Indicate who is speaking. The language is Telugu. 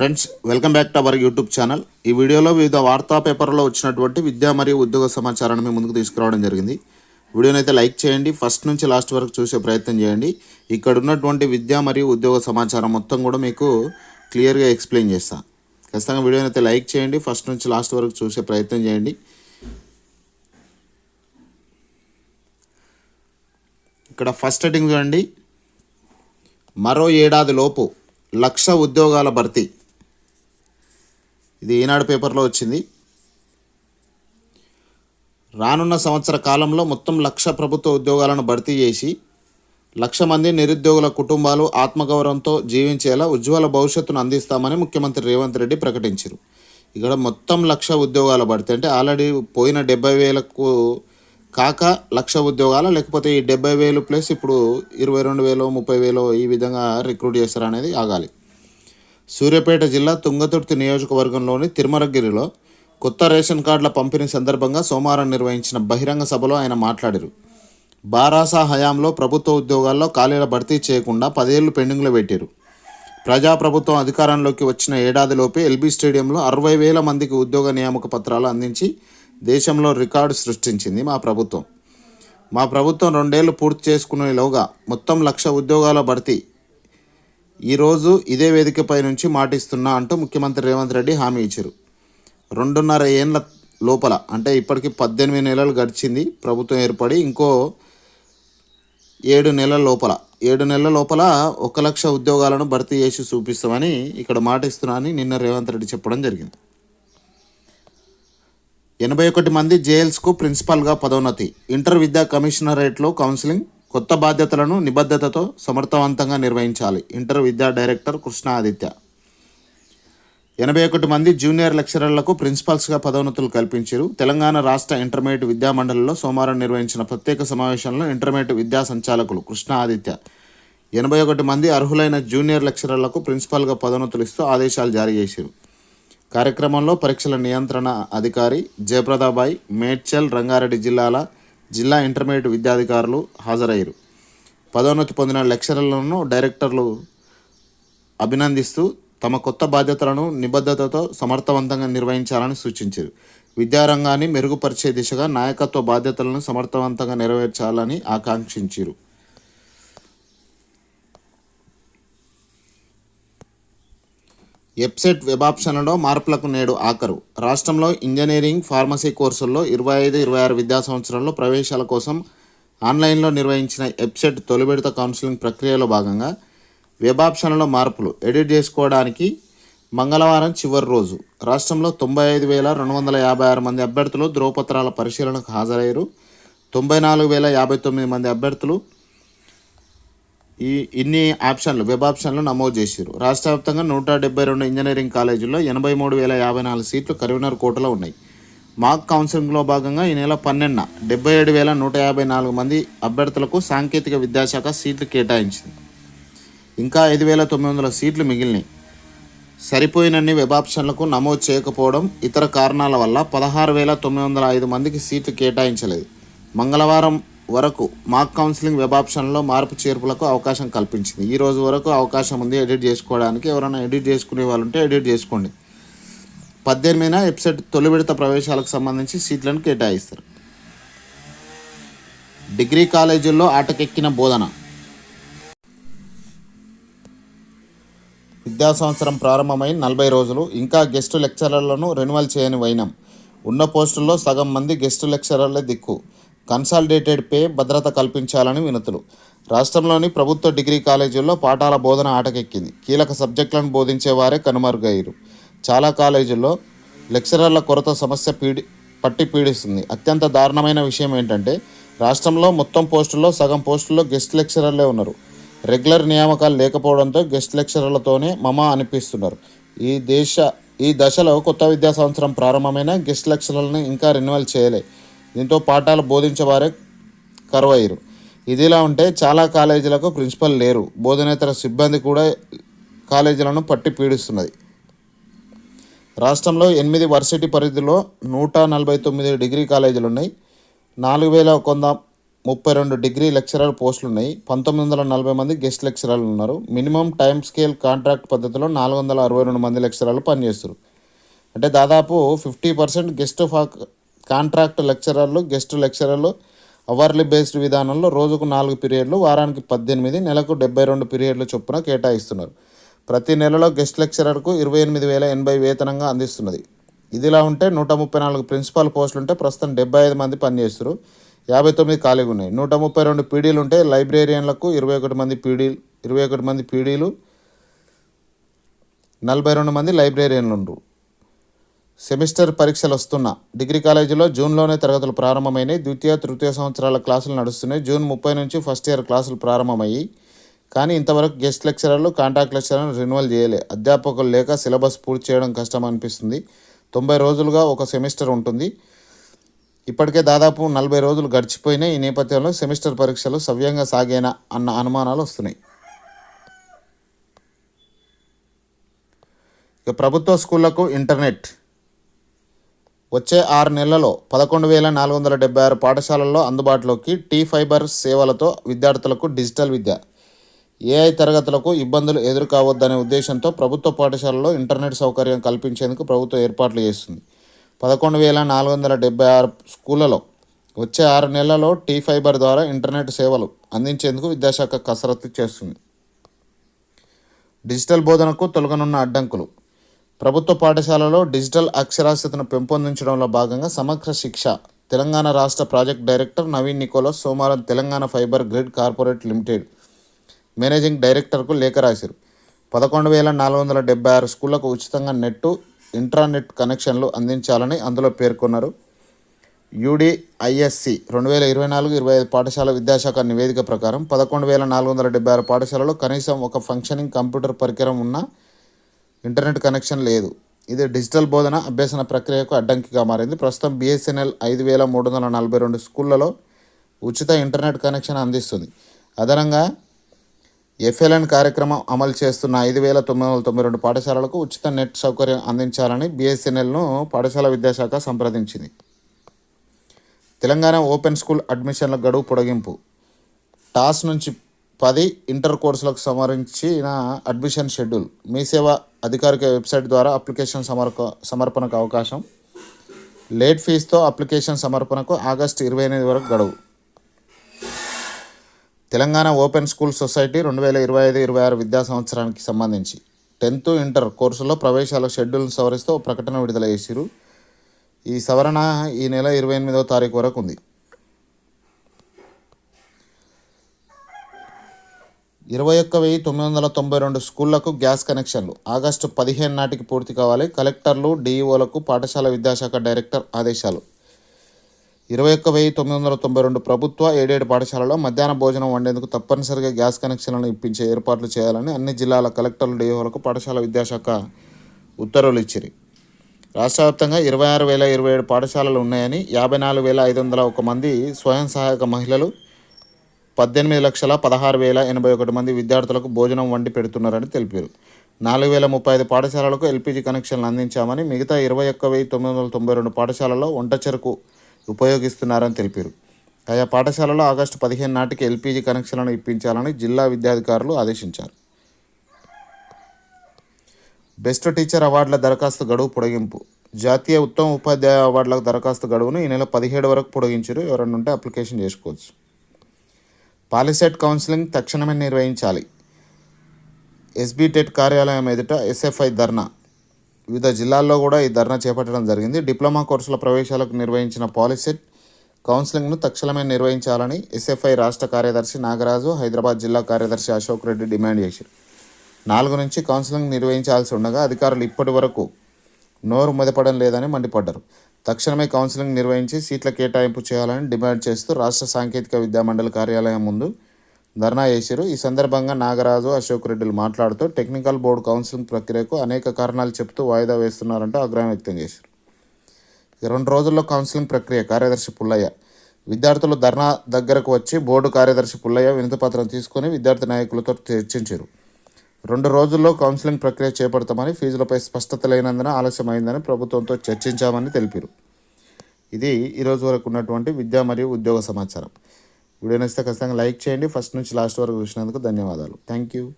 Speaker 1: Friends welcome back to our YouTube channel ఈ వీడియోలో వివిధ వార్తా పేపర్లో వచ్చినటువంటి విద్యా మరియు ఉద్యోగ సమాచారాన్ని మీ ముందుకు తీసుకురావడం జరిగింది. వీడియోని అయితే లైక్ చేయండి ఫస్ట్ నుంచి లాస్ట్ వరకు చూసే ప్రయత్నం చేయండి. ఇక్కడ ఉన్నటువంటి విద్యా మరియు ఉద్యోగ సమాచారం మొత్తం కూడా మీకు క్లియర్గా ఎక్స్ప్లెయిన్ చేస్తాను ఖచ్చితంగా వీడియోని అయితే లైక్ చేయండి ఫస్ట్ నుంచి లాస్ట్ వరకు చూసే ప్రయత్నం చేయండి. ఇక్కడ ఫస్ట్ హెడ్డింగ్ చూడండి. మరో ఏడాది లోపు లక్ష ఉద్యోగాల భర్తీ. ఇది ఈనాడు పేపర్లో వచ్చింది. రానున్న సంవత్సర కాలంలో మొత్తం లక్ష ప్రభుత్వ ఉద్యోగాలను భర్తీ చేసి లక్ష మంది నిరుద్యోగుల కుటుంబాలు ఆత్మగౌరవంతో జీవించేలా ఉజ్వల భవిష్యత్తును అందిస్తామని ముఖ్యమంత్రి రేవంత్ రెడ్డి ప్రకటించారు. ఇక్కడ మొత్తం లక్ష ఉద్యోగాల భర్తీ అంటే ఆల్రెడీ పోయిన డెబ్బై వేలకు కాక లక్ష ఉద్యోగాలు లేకపోతే ఈ డెబ్బై వేలు ప్లస్ ఇప్పుడు ఇరవై రెండు వేలు ముప్పై వేలు ఈ విధంగా రిక్రూట్ చేస్తారనేది ఆగాలి. సూర్యాపేట జిల్లా తుంగతుర్తి నియోజకవర్గంలోని తిరుమలగిరిలో కొత్త రేషన్ కార్డుల పంపిణీ సందర్భంగా సోమవారం నిర్వహించిన బహిరంగ సభలో ఆయన మాట్లాడారు. బారాసా హయాంలో ప్రభుత్వ ఉద్యోగాల్లో ఖాళీల భర్తీ చేయకుండా పదేళ్ళు పెండింగ్లో పెట్టారు. ప్రజాప్రభుత్వం అధికారంలోకి వచ్చిన ఏడాదిలోపే ఎల్బీ స్టేడియంలో అరవై వేల మందికి ఉద్యోగ నియామక పత్రాలు అందించి దేశంలో రికార్డు సృష్టించింది మా ప్రభుత్వం. మా ప్రభుత్వం రెండేళ్ళు పూర్తి చేసుకునేలోగా మొత్తం లక్ష ఉద్యోగాల భర్తీ ఈరోజు ఇదే వేదికపై నుంచి మాటిస్తున్నా అంటూ ముఖ్యమంత్రి రేవంత్ రెడ్డి హామీ ఇచ్చారు. రెండున్నర ఏండ్ల లోపల అంటే ఇప్పటికి పద్దెనిమిది నెలలు గడిచింది ప్రభుత్వం ఏర్పడి ఇంకో ఏడు నెలల లోపల. ఏడు నెలల లోపల ఒక లక్ష ఉద్యోగాలను భర్తీ చేసి చూపిస్తామని ఇక్కడ మాటిస్తున్నా అని నిన్న రేవంత్ రెడ్డి చెప్పడం జరిగింది. ఎనభై ఒకటి మంది జేఎల్స్కు ప్రిన్సిపాల్గా పదోన్నతి. ఇంటర్ విద్యా కమిషనరేట్లో కౌన్సిలింగ్ కొత్త బాధ్యతలను నిబద్ధతతో సమర్థవంతంగా నిర్వహించాలి. ఇంటర్ విద్యా డైరెక్టర్ కృష్ణ ఆదిత్య. ఎనభై ఒకటి మంది జూనియర్ లెక్చరర్లకు ప్రిన్సిపాల్స్గా పదోన్నతులు కల్పించారు. తెలంగాణ రాష్ట్ర ఇంటర్మీడియట్ విద్యా మండలిలో సోమవారం నిర్వహించిన ప్రత్యేక సమావేశంలో ఇంటర్మీడియట్ విద్యా సంచాలకులు కృష్ణ ఆదిత్య. ఎనభై ఒకటి మంది అర్హులైన జూనియర్ లెక్చరర్లకు ప్రిన్సిపాల్గా పదోన్నతులు ఇస్తూ ఆదేశాలు జారీ చేశారు. కార్యక్రమంలో పరీక్షల నియంత్రణ అధికారి జయప్రదాబాయ్ మేడ్చల్ రంగారెడ్డి జిల్లాల జిల్లా ఇంటర్మీడియట్ విద్యాధికారులు హాజరయ్యారు. పదోన్నతి పొందిన లెక్చరర్లను డైరెక్టర్లు అభినందిస్తూ తమ కొత్త బాధ్యతలను నిబద్ధతతో సమర్థవంతంగా నిర్వహించాలని సూచించారు. విద్యారంగాన్ని మెరుగుపరిచే దిశగా నాయకత్వ బాధ్యతలను సమర్థవంతంగా నెరవేర్చాలని ఆకాంక్షించారు. ఎప్సెట్ వెబ్ ఆప్షన్లలో మార్పులకు నేడు ఆఖరు రాష్ట్రంలో ఇంజనీరింగ్ ఫార్మసీ కోర్సుల్లో ఇరవై ఐదు ఇరవై ఆరు విద్యా సంవత్సరంలో ప్రవేశాల కోసం ఆన్లైన్లో నిర్వహించిన ఎప్సెట్ తొలి విడత కౌన్సిలింగ్ ప్రక్రియలో భాగంగా వెబ్ ఆప్షన్లలో మార్పులు ఎడిట్ చేసుకోవడానికి మంగళవారం చివరి రోజు. రాష్ట్రంలో తొంభై ఐదు వేల రెండు వందల యాభై ఆరు మంది అభ్యర్థులు ధ్రువపత్రాల పరిశీలనకు హాజరయ్యారు. తొంభై నాలుగు వేల యాభై తొమ్మిది మంది అభ్యర్థులు ఈ ఇన్ని ఆప్షన్లు వెబ్ ఆప్షన్లు నమోదు చేశారు రాష్ట్ర వ్యాప్తంగా నూట డెబ్బై రెండు ఇంజనీరింగ్ కాలేజీల్లో ఎనభై మూడు వేల యాభై నాలుగు సీట్లు కరీంనగర్ కోటలో ఉన్నాయి. మాక్ కౌన్సిలింగ్లో భాగంగా ఈ నెల పన్నెండున డెబ్బై ఏడు వేల నూట యాభై నాలుగు మంది అభ్యర్థులకు సాంకేతిక విద్యాశాఖ సీట్లు కేటాయించింది. ఇంకా ఐదు వేల తొమ్మిది వందల సీట్లు మిగిలినాయి. సరిపోయినన్ని వెబ్ ఆప్షన్లకు నమోదు చేయకపోవడం ఇతర కారణాల వల్ల పదహారు వేల తొమ్మిది వందల ఐదు మందికి సీట్లు కేటాయించలేదు. మంగళవారం వరకు మాక్ కౌన్సిలింగ్ వెబ్ ఆప్షన్లో మార్పు చేర్పులకు అవకాశం కల్పించింది. ఈ రోజు వరకు అవకాశం ఉంది ఎడిట్ చేసుకోవడానికి. ఎవరైనా ఎడిట్ చేసుకునే వాళ్ళు ఉంటే ఎడిట్ చేసుకోండి. పద్దెనిమిదిన వెబ్సైట్ తొలి విడత ప్రవేశాలకు సంబంధించి సీట్లను కేటాయిస్తారు. డిగ్రీ కాలేజీల్లో ఆటకెక్కిన బోధన. విద్యా సంవత్సరం ప్రారంభమై నలభై రోజులు. ఇంకా గెస్టు లెక్చరర్లను రెన్యువల్ చేయని వైనం. ఉన్న పోస్టుల్లో సగం మంది గెస్టు లెక్చరర్లే దిక్కు. కన్సాలిడేటెడ్ పే భద్రత కల్పించాలని వినతులు. రాష్ట్రంలోని ప్రభుత్వ డిగ్రీ కాలేజీల్లో పాఠాల బోధన ఆటకెక్కింది. కీలక సబ్జెక్టులను బోధించే వారే కనుమరుగయ్యారు. చాలా కాలేజీల్లో లెక్చరర్ల కొరత సమస్య పీడి పట్టి పీడిస్తుంది. అత్యంత దారుణమైన విషయం ఏంటంటే రాష్ట్రంలో మొత్తం పోస్టుల్లో సగం పోస్టుల్లో గెస్ట్ లెక్చరర్లే ఉన్నారు. రెగ్యులర్ నియామకాలు లేకపోవడంతో గెస్ట్ లెక్చరర్లతోనే మమ అనిపిస్తున్నారు. ఈ దేశ ఈ దశలో కొత్త విద్యా సంవత్సరం ప్రారంభమైన గెస్ట్ లెక్చరర్లను ఇంకా రెన్యువల్ చేయలే. దీంతో పాఠాలు బోధించేవారే కరువయ్యారు. ఇదిలా ఉంటే చాలా కాలేజీలకు ప్రిన్సిపల్ లేరు. బోధనేతర సిబ్బంది కూడా కాలేజీలను పట్టి పీడిస్తున్నది. రాష్ట్రంలో ఎనిమిది వర్సిటీ పరిధిలో నూట నలభై తొమ్మిది డిగ్రీ కాలేజీలు ఉన్నాయి నాలుగు వేల ఒక వంద ముప్పై రెండు డిగ్రీ లెక్చరర్ పోస్టులు ఉన్నాయి పంతొమ్మిది వందల నలభై మంది గెస్ట్ లెక్చరర్లు ఉన్నారు. మినిమం టైం స్కేల్ కాంట్రాక్ట్ పద్ధతిలో నాలుగు వందల అరవై రెండు మంది లెక్చరర్లు పనిచేస్తారు అంటే దాదాపు ఫిఫ్టీ పర్సెంట్ గెస్ట్ ఫాక్ కాంట్రాక్ట్ లెక్చరర్లు గెస్ట్ లెక్చరర్లు అవర్లీ బేస్డ్ విధానంలో రోజుకు నాలుగు పీరియడ్లు వారానికి పద్దెనిమిది నెలకు డెబ్బై రెండు పీరియడ్లు చొప్పున కేటాయిస్తున్నారు. ప్రతి నెలలో గెస్ట్ లెక్చరర్కు ఇరవై ఎనిమిది వేల ఎనభై వేతనంగా అందిస్తున్నది. ఇదిలా ఉంటే నూట ముప్పై నాలుగు ప్రిన్సిపాల్ పోస్టులు ఉంటే ప్రస్తుతం డెబ్బై ఐదు మంది పనిచేస్తారు యాభై తొమ్మిది ఖాళీగా ఉన్నాయి. నూట ముప్పై రెండు పీడీలు ఉంటే లైబ్రేరియన్లకు ఇరవై ఒకటి మంది పీడీలు ఇరవై ఒకటి మంది పీడీలు నలభై రెండు మంది లైబ్రేరియన్లు ఉండరు. సెమిస్టర్ పరీక్షలు వస్తున్న. డిగ్రీ కాలేజీలో జూన్లోనే తరగతులు ప్రారంభమైనాయి. ద్వితీయ తృతీయ సంవత్సరాల క్లాసులు నడుస్తున్నాయి. జూన్ ముప్పై నుంచి ఫస్ట్ ఇయర్ క్లాసులు ప్రారంభమయ్యి కానీ ఇంతవరకు గెస్ట్ లెక్చరర్లు కాంటాక్ట్ లెక్చరర్లు రెన్యువల్ చేయలే. అధ్యాపకులు లేక సిలబస్ పూర్తి చేయడం కష్టం అనిపిస్తుంది తొంభై రోజులుగా ఒక సెమిస్టర్ ఉంటుంది. ఇప్పటికే దాదాపు నలభై రోజులు గడిచిపోయినాయి. ఈ నేపథ్యంలో సెమిస్టర్ పరీక్షలు సవ్యంగా సాగేనా అన్న అనుమానాలు వస్తున్నాయి. ఇక ప్రభుత్వ స్కూళ్ళకు ఇంటర్నెట్ వచ్చే ఆరు నెలలలో పదకొండు వేల నాలుగు వందల డెబ్బై ఆరు పాఠశాలల్లో అందుబాటులోకి టీ ఫైబర్ సేవలతో విద్యార్థులకు డిజిటల్ విద్య. ఏఐ తరగతులకు ఇబ్బందులు ఎదురుకావద్దనే ఉద్దేశంతో ప్రభుత్వ పాఠశాలలో ఇంటర్నెట్ సౌకర్యం కల్పించేందుకు ప్రభుత్వం ఏర్పాట్లు చేస్తుంది. పదకొండు వేల నాలుగు వందల డెబ్బై ఆరు స్కూళ్ళలో వచ్చే ఆరు నెలలలో టీ ఫైబర్ ద్వారా ఇంటర్నెట్ సేవలు అందించేందుకు విద్యాశాఖ కసరత్తు చేస్తుంది. డిజిటల్ బోధనకు తొలగనున్న అడ్డంకులు. ప్రభుత్వ పాఠశాలలో డిజిటల్ అక్షరాస్యతను పెంపొందించడంలో భాగంగా సమగ్ర శిక్ష. తెలంగాణ రాష్ట్ర ప్రాజెక్ట్ డైరెక్టర్ నవీన్ నికోలస్ సోమవారం Telangana fiber grid corporate limited managing డైరెక్టర్కు లేఖ రాశారు. పదకొండు వేల నాలుగు వందల డెబ్బై ఆరు స్కూళ్ళకు ఉచితంగా నెట్టు ఇంట్రానెట్ కనెక్షన్లు అందించాలని అందులో పేర్కొన్నారు. యూడిఐఎస్సి రెండు వేల ఇరవై నాలుగు ఇరవై ఐదు పాఠశాల విద్యాశాఖ నివేదిక ప్రకారం పదకొండు వేల నాలుగు వందల డెబ్బై ఆరు పాఠశాలలో కనీసం ఒక ఫంక్షనింగ్ కంప్యూటర్ పరికరం ఉన్న ఇంటర్నెట్ కనెక్షన్ లేదు. ఇది డిజిటల్ బోధన అభ్యసన ప్రక్రియకు అడ్డంకిగా మారింది. ప్రస్తుతం బిఎస్ఎన్ఎల్ ఐదు వేల మూడు వందల నలభై రెండు స్కూళ్ళలో ఉచిత ఇంటర్నెట్ కనెక్షన్ అందిస్తుంది. అదనంగా ఎఫ్ఎల్ఎన్ కార్యక్రమం అమలు చేస్తున్న ఐదు వేల తొమ్మిది వందల తొంభై రెండు పాఠశాలలకు ఉచిత నెట్ సౌకర్యం అందించాలని బిఎస్ఎన్ఎల్ను పాఠశాల విద్యాశాఖ సంప్రదించింది. తెలంగాణ ఓపెన్ స్కూల్ అడ్మిషన్ల గడువు పొడిగింపు. టాస్ నుంచి పది ఇంటర్ కోర్సులకు సంబంధించిన అడ్మిషన్ షెడ్యూల్. మీ సేవ అధికారిక వెబ్సైట్ ద్వారా అప్లికేషన్ సమర్ప సమర్పణకు అవకాశం. లేట్ ఫీజుతో అప్లికేషన్ సమర్పణకు ఆగస్టు ఇరవై ఎనిమిది వరకు గడువు. తెలంగాణ ఓపెన్ స్కూల్ సొసైటీ రెండు వేల ఇరవై ఐదు ఇరవై ఆరు విద్యా సంవత్సరానికి సంబంధించి టెన్త్ ఇంటర్ కోర్సులో ప్రవేశాల షెడ్యూల్ను సవరిస్తూ ప్రకటన విడుదల చేసిరు ఈ సవరణ ఈ నెల ఇరవై ఎనిమిదవ తారీఖు వరకు ఉంది. ఇరవై ఒక్క వెయ్యి తొమ్మిది వందల తొంభై రెండు స్కూళ్ళకు గ్యాస్ కనెక్షన్లు. ఆగస్టు పదిహేను నాటికి పూర్తి కావాలి. కలెక్టర్లు డిఈఓలకు పాఠశాల విద్యాశాఖ డైరెక్టర్ ఆదేశాలు. ఇరవై ఒక్క వెయ్యి తొమ్మిది వందల తొంభై రెండు ప్రభుత్వ ఏడేడు పాఠశాలలో మధ్యాహ్న భోజనం వండేందుకు తప్పనిసరిగా గ్యాస్ కనెక్షన్లను ఇప్పించే ఏర్పాట్లు చేయాలని అన్ని జిల్లాల కలెక్టర్లు డిఓలకు పాఠశాల విద్యాశాఖ ఉత్తర్వులు ఇచ్చిరి. రాష్ట్ర వ్యాప్తంగా ఇరవై ఆరు వేల ఇరవై ఏడు పాఠశాలలు ఉన్నాయని యాభై నాలుగు వేల ఐదు వందల ఒక మంది స్వయం సహాయక మహిళలు పద్దెనిమిది లక్షల పదహారు వేల ఎనభై ఒకటి మంది విద్యార్థులకు భోజనం వండి పెడుతున్నారని తెలిపారు. నాలుగు వేల ముప్పై ఐదు పాఠశాలలకు ఎల్పిజి కనెక్షన్లు అందించామని మిగతా ఇరవై ఒక్క వెయ్యి తొమ్మిది వందల తొంభై రెండు పాఠశాలలో వంట చెరకు ఉపయోగిస్తున్నారని తెలిపారు. ఆయా పాఠశాలలో ఆగస్టు పదిహేను నాటికి ఎల్పిజి కనెక్షన్లను ఇప్పించాలని జిల్లా విద్యాధికారులు ఆదేశించారు. బెస్ట్ టీచర్ అవార్డుల దరఖాస్తు గడువు పొడిగింపు. జాతీయ ఉత్తమ ఉపాధ్యాయ అవార్డుల దరఖాస్తు గడువును ఈ నెల పదిహేడు వరకు పొడిగించారు. ఎవరైనా ఉంటే అప్లికేషన్ చేసుకోవచ్చు. పాలిసెట్ కౌన్సిలింగ్ తక్షణమే నిర్వహించాలి. ఎస్బీ టెట్ కార్యాలయం ఎదుట ఎస్ఎఫ్ఐ ధర్నా. వివిధ జిల్లాల్లో కూడా ఈ ధర్నా చేపట్టడం జరిగింది. డిప్లొమా కోర్సుల ప్రవేశాలకు నిర్వహించిన పాలిసెట్ కౌన్సిలింగ్ను తక్షణమే నిర్వహించాలని ఎస్ఎఫ్ఐ రాష్ట్ర కార్యదర్శి నాగరాజు హైదరాబాద్ జిల్లా కార్యదర్శి అశోక్ రెడ్డి డిమాండ్ చేశారు. నాలుగు నుంచి కౌన్సిలింగ్ నిర్వహించాల్సి ఉండగా అధికారులు ఇప్పటి వరకు నోరు మెదపడం లేదని మండిపడ్డారు. తక్షణమే కౌన్సిలింగ్ నిర్వహించి సీట్ల కేటాయింపు చేయాలని డిమాండ్ చేస్తూ రాష్ట్ర సాంకేతిక విద్యామండలి కార్యాలయం ముందు ధర్నా చేశారు. ఈ సందర్భంగా నాగరాజు అశోక్ రెడ్డిలు మాట్లాడుతూ టెక్నికల్ బోర్డు కౌన్సిలింగ్ ప్రక్రియకు అనేక కారణాలు చెప్తూ వాయిదా వేస్తున్నారంటూ ఆగ్రహం వ్యక్తం చేశారు. ఈ రెండు రోజుల్లో కౌన్సిలింగ్ ప్రక్రియ కార్యదర్శి పుల్లయ్య విద్యార్థులు ధర్నా దగ్గరకు వచ్చి బోర్డు కార్యదర్శి పుల్లయ్య వినతిపత్రం తీసుకొని విద్యార్థి నాయకులతో చర్చించారు. రెండు రోజుల్లో కౌన్సిలింగ్ ప్రక్రియ చేపడతామని ఫీజులపై స్పష్టత లేనందున ఆలస్యమైందని ప్రభుత్వంతో చర్చించామని తెలిపారు. ఇది ఈరోజు వరకు ఉన్నటువంటి విద్యా మరియు ఉద్యోగ సమాచారం. వీడియో నచ్చితే ఖచ్చితంగా లైక్ చేయండి. ఫస్ట్ నుంచి లాస్ట్ వరకు చూసినందుకు ధన్యవాదాలు. Thank you.